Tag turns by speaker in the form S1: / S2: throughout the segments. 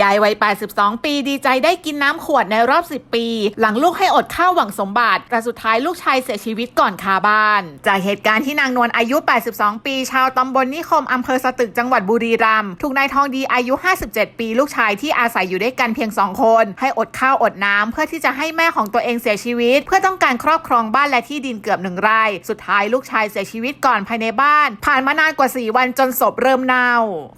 S1: ยายวัย 82 ปีดีใจได้กินน้ำขวดในรอบ 10 ปี หลังลูกให้อดข้าวหวังสมบัติแต่สุดท้ายลูกชายเสียชีวิตก่อนคาบ้าน จากเหตุการณ์ที่นางนวลอายุ 82 ปี ชาวตำบลนิคมอำเภอสตึกจังหวัดบุรีรัมย์ถูกนายทองดีอายุ 57 ปีลูกชายที่อาศัยอยู่ด้วยกันเพียง 2 คน ให้อดข้าวอดน้ำเพื่อที่จะให้แม่ของตัวเองเสียชีวิต เพื่อต้องการครอบครองบ้านและที่ดินเกือบหนึ่งไร่สุดท้ายลูกชายเสียชีวิตก่อนภายในบ้าน ผ่านมานานกว่า 4 วันจนศพเริ่มเน่า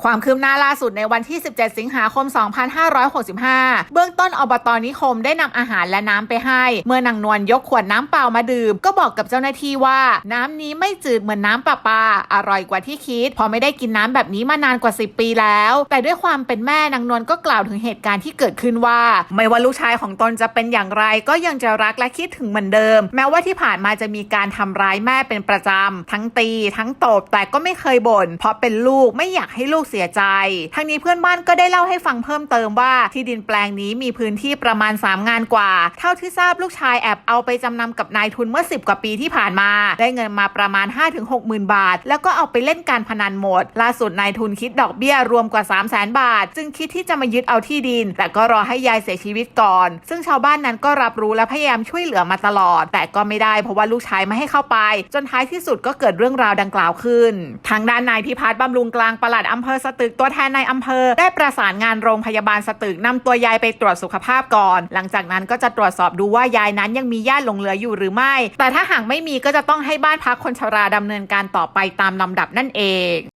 S1: ความคืบหน้าล่าสุดในวันที่ 17 สิงหาคม2565 เบื้องต้นอบตนิคมได้นำอาหารและน้ำไปให้ เมื่อนางนวลยกขวดน้ำเปล่ามาดื่ม ก็บอกกับเจ้าหน้าที่ว่า น้ำนี้ไม่จืดเหมือนน้ำประปา อร่อยกว่าที่คิด พอไม่ได้กินน้ำแบบนี้มานานกว่า 10 ปีแล้ว แต่ด้วยความเป็นแม่นางนวลก็กล่าวถึงเหตุการณ์ที่เกิดขึ้นว่า ไม่ว่าลูกชายของตนจะเป็นอย่างไร ก็ยังจะรักและคิดถึงเหมือนเดิม แม้ว่าที่ผ่านมาจะมีการทำร้ายแม่เป็นประจำทั้งตี ทั้งตบแต่ก็ไม่เคยบ่นเพราะเป็นลูกไม่อยากให้ลูกเสียใจ ทั้งนี้เพื่อนบ้านก็ได้เล่าให้ฟังเพิ่มเติมว่าที่ดินแปลงนี้มีพื้นที่ประมาณ 3 งานกว่า เท่าที่ทราบลูกชายแอบเอาไปจำนำกับนายทุนเมื่อ 10 กว่าปีที่ผ่านมา ได้เงินมาประมาณ 5-6หมื่นบาท แล้วก็เอาไปเล่นการพนันหมด ล่าสุดนายทุนคิดดอกเบี้ยรวมกว่า 3 0 0แสนบาท จึงคิดที่จะมายึดเอาที่ดิน แต่ก็รอให้ยายเสียชีวิตก่อน ซึ่งชาวบ้านนั้นก็รับรู้และพยายามช่วยเหลือมาตลอด แต่ก็ไม่ได้เพราะว่าลูกชายไม่ให้เข้าไป จนท้ายที่สุดก็เกิดเรื่องราวดังกล่าวขึ้น ทางด้านนายพิพัฒน์บำรุงกลางปลัดอำเภอสตึกตัวแทนในอำเภอได้ประสานงานโรงพยาบาลสตึกนำตัวยายไปตรวจสุขภาพก่อน หลังจากนั้นก็จะตรวจสอบดูว่ายายนั้นยังมีญาติหลงเหลืออยู่หรือไม่ แต่ถ้าหากไม่มีก็จะต้องให้บ้านพักคนชราดำเนินการต่อไปตามลำดับนั่นเอง